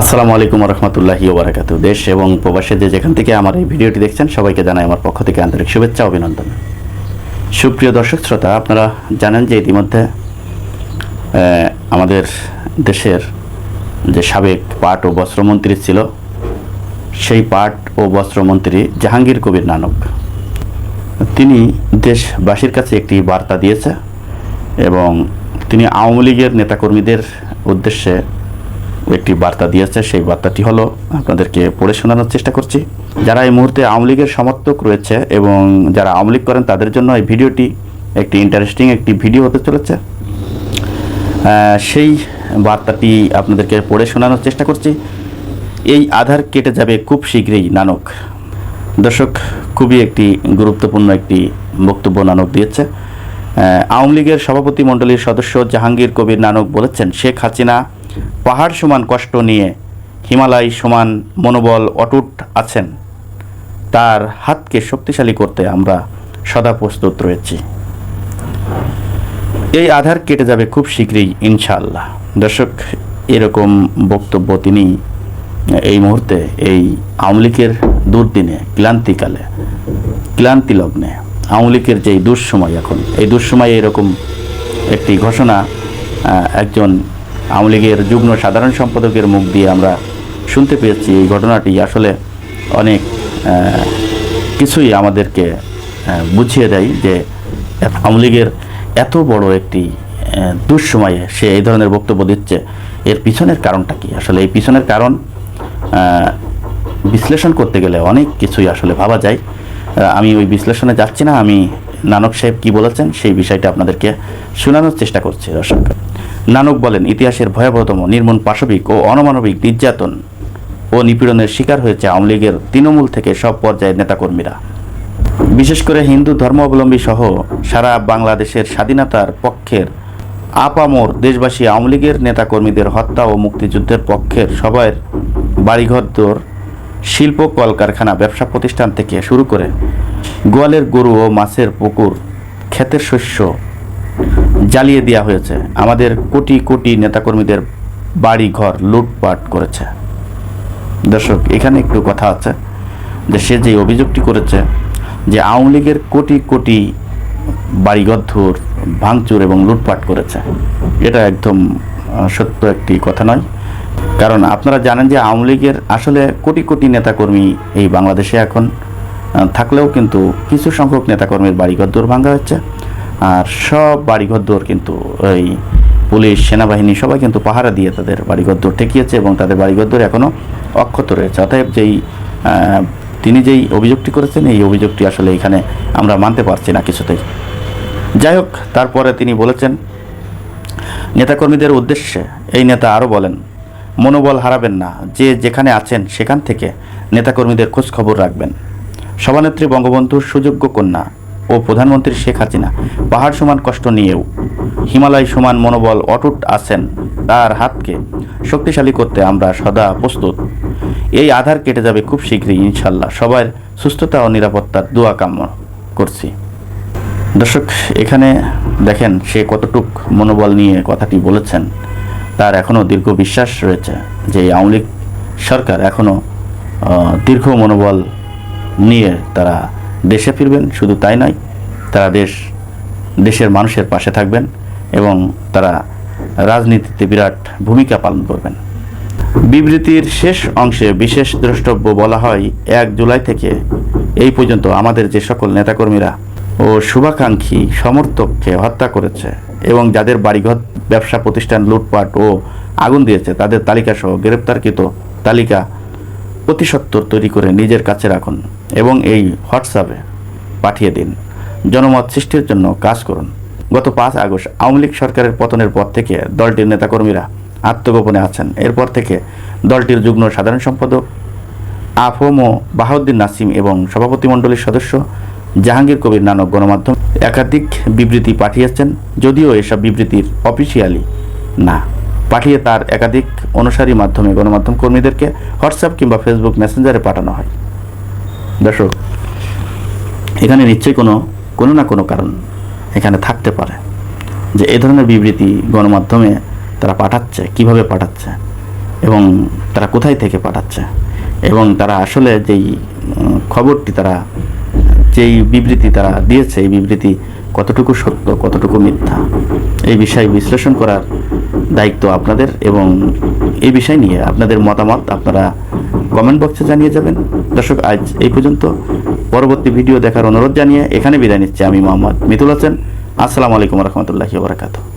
আসসালামু আলাইকুম রহমতুল্লাহি ওবরাকাতু দেশ এবং প্রবাসে যে যেখান থেকে আমার এই ভিডিওটি দেখছেন, সবাইকে জানাই আমার পক্ষ থেকে আন্তরিক শুভেচ্ছা অভিনন্দন। সুপ্রিয় দর্শক, শ্রোতা, আপনারা জানেন যে ইতিমধ্যে আমাদের দেশের যে সাবেক পাট ও বস্ত্রমন্ত্রী ছিল, সেই পাট ও বস্ত্রমন্ত্রী জাহাঙ্গীর কবির নানক। তিনি দেশবাসীর কাছে একটি বার্তা দিয়েছে এবং তিনি আওয়ামী লীগের নেতাকর্মীদের উদ্দেশ্যে একটি বার্তা দিয়েছে, সেই বার্তাটি হলো, আপনাদেরকে পড়ে শোনানোর চেষ্টা করছি। যারা এই মুহূর্তে আওয়ামী লীগের সমর্থক রয়েছে এবং যারা আওয়ামী লীগ করেন, তাদের জন্য এই ভিডিওটি একটি ইন্টারেস্টিং একটি ভিডিও হতে চলেছে। সেই বার্তাটি আপনাদেরকে পড়ে শোনানোর চেষ্টা করছি। এই আধার কেটে যাবে খুব শীঘ্রই, নানক। দর্শক, খুবই একটি গুরুত্বপূর্ণ একটি বক্তব্য নানক দিয়েছে। আওয়ামী লীগের সভাপতি মণ্ডলীর সদস্য জাহাঙ্গীর কবির নানক বলেছেন, শেখ হাসিনা পাহাড় সমান কষ্ট নিয়ে হিমালয় সমান মনোবল অটুট আছেন। তার হাতকে শক্তিশালী করতে আমরা সদা প্রস্তুত রয়েছি। এই আধার কেটে যাবে খুব শীঘ্রই, ইনশাআল্লাহ। দর্শক, এরকম বক্তব্য তিনি এই মুহূর্তে এই আওয়ামী লীগের দুর্দিনে, ক্লান্তিকালে ক্লান্তি লগ্নে আওয়ামী লীগের যে দুঃসময় এখন, এই দুঃসময়ে এরকম একটি ঘোষণা একজন আওয়ামী লীগের যুগ্ম সাধারণ সম্পাদকের মুখ দিয়ে আমরা শুনতে পেয়েছি এই ঘটনাটি। আসলে অনেক কিছুই আমাদেরকে বুঝিয়ে দেয় যে আওয়ামী লীগের এত বড় একটি দুঃসময়ে সে এই ধরনের বক্তব্য দিচ্ছে। এর পিছনের কারণটা কি? আসলে এই পিছনের কারণ বিশ্লেষণ করতে গেলে অনেক কিছুই আসলে ভাবা যায়। আমি ওই বিশ্লেষণে যাচ্ছি না। আমি নানক সাহেব কি বলেছেন সেই বিষয়টা আপনাদেরকে শোনানোর চেষ্টা করছি। দর্শক নানক বলেন, ইতিহাসের ভয়াবহতম নির্মূল পাশবিক ও অনমানবিক নির্যাতন ও নিপীড়নের শিকার হয়েছে আওয়ামী লীগের তৃণমূল থেকে সব পর্যায়ের নেতাকর্মীরা। বিশেষ করে হিন্দু ধর্মাবলম্বী সহ সারা বাংলাদেশের স্বাধীনতার পক্ষের আপামর দেশবাসী আওয়ামী লীগের নেতাকর্মীদের হত্যা ও মুক্তিযুদ্ধের পক্ষের সবার বাড়িঘর দোর, শিল্প কলকারখানা, ব্যবসা প্রতিষ্ঠান থেকে শুরু করে গোয়ালের গরু ও মাছের পুকুর, ক্ষেতের শস্য জ্বালিয়ে দেওয়া হয়েছে। আমাদের কোটি কোটি নেতাকর্মীদের বাড়ি ঘর লুটপাট করেছে। দর্শক, এখানে একটু কথা আছে। যে সে যে অভিযোগটি করেছে যে আওয়ামী লীগের কোটি কোটি বাড়িঘর ভাঙচুর এবং লুটপাট করেছে, এটা একদম সত্য একটি কথা নয়। কারণ আপনারা জানেন যে আওয়ামী লীগের আসলে কোটি কোটি নেতাকর্মী এই বাংলাদেশে এখন থাকলেও কিন্তু কিছু সংখ্যক নেতাকর্মীর বাড়িঘর ভাঙা হচ্ছে আর সব বাড়িঘর দৌড় কিন্তু এই পুলিশ, সেনাবাহিনী সবাই কিন্তু পাহারা দিয়ে তাদের বাড়িঘর দৌড় ঠেকিয়েছে এবং তাদের বাড়িঘর দৌড় এখনও অক্ষত রয়েছে। অতএব যেই তিনি যেই অভিযোগটি করেছেন, এই অভিযোগটি আসলে এখানে আমরা মানতে পারছি না কিছুতেই। যাই হোক, তারপরে তিনি বলেছেন, নেতাকর্মীদের উদ্দেশ্যে এই নেতা আরও বলেন, মনোবল হারাবেন না, যে যেখানে আছেন সেখান থেকে নেতাকর্মীদের খোঁজ খবর রাখবেন। সভানেত্রী বঙ্গবন্ধুর সুযোগ্য কন্যা ও প্রধানমন্ত্রী শেখ হাসিনা। পাহাড় সমান কষ্ট নিয়েও। হিমালয় সমান মনোবল অটুট আছেন তার হাতকে শক্তিশালী করতে আমরা সদা প্রস্তুত। এই আধার কেটে যাবে খুব শীঘ্রই, ইনশাল্লাহ। সবার সুস্থতা ও নিরাপত্তার দোয়া কাম্য করছি। দর্শক, এখানে দেখেন সে কতটুক মনোবল নিয়ে কথাটি বলেছেন। তার এখনও দীর্ঘ বিশ্বাস রয়েছে যে আওয়ামী সরকার এখনও দীর্ঘ মনোবল নিয়ে তারা দেশে ফিরবেন, শুধু তাই নয়, তারা দেশ, দেশের মানুষের পাশে থাকবেন এবং তারা রাজনীতিতে বিরাট ভূমিকা পালন করবেন। বিবৃতির শেষ অংশে বিশেষ দ্রষ্টব্য বলা হয়, এক জুলাই থেকে এই পর্যন্ত আমাদের যে সকল নেতাকর্মীরা ও শুভাকাঙ্ক্ষী সমর্থককে হত্যা করেছে এবং যাদের বাড়িঘর, ব্যবসা প্রতিষ্ঠান, লুটপাট ও আগুন দিয়েছে, তাদের তালিকা সহ গ্রেপ্তারকৃত তালিকা অতি সত্বর তৈরি করে নিজের কাছে রাখুন এবং এই হোয়াটসঅ্যাপে পাঠিয়ে দিন। জনমত সৃষ্টির জন্য কাজ করুন। গত পাঁচ আগস্ট আওয়ামী লীগ সরকারের পতনের পর থেকে দলটির নেতাকর্মীরা আত্মগোপনে আছেন। এরপর থেকে দলটির যুগ্ম সাধারণ সম্পাদক আফম ও বাহাউদ্দিন নাসিম এবং সভাপতিমণ্ডলীর সদস্য জাহাঙ্গীর কবির নানক গণমাধ্যম একাধিক বিবৃতি পাঠিয়েছেন, যদিও এসব বিবৃতির অফিসিয়ালি না। পাঠিয়ে তার একাধিক অনুসারী মাধ্যমে গণমাধ্যম কর্মীদেরকে হোয়াটসঅ্যাপ কিংবা ফেসবুক মেসেঞ্জারে পাঠানো হয়। দর্শক, এখানে নিশ্চয়ই কোনো কোনো না কোনো কারণ এখানে থাকতে পারে যে এ ধরনের বিবৃতি গণমাধ্যমে তারা পাঠাচ্ছে, কীভাবে পাঠাচ্ছে এবং তারা কোথায় থেকে পাঠাচ্ছে এবং তারা আসলে যেই খবরটি তারা যেই বিবৃতি তারা দিয়েছে, এই বিবৃতি কতটুকু সত্য, কতটুকু মিথ্যা, এই বিষয়ে বিশ্লেষণ করার দায়িত্ব আপনাদের এবং এই বিষয় নিয়ে আপনাদের মতামত আপনারা কমেন্ট বক্সে জানিয়ে যাবেন। দর্শক, আজ এই পর্যন্ত। পরবর্তী ভিডিও দেখার অনুরোধ জানিয়ে এখানে বিদায় নিচ্ছি আমি মোহাম্মদ মিতুল হোসেন। আসসালামু আলাইকুম রহমতুল্লাহি বারাকাতুহ।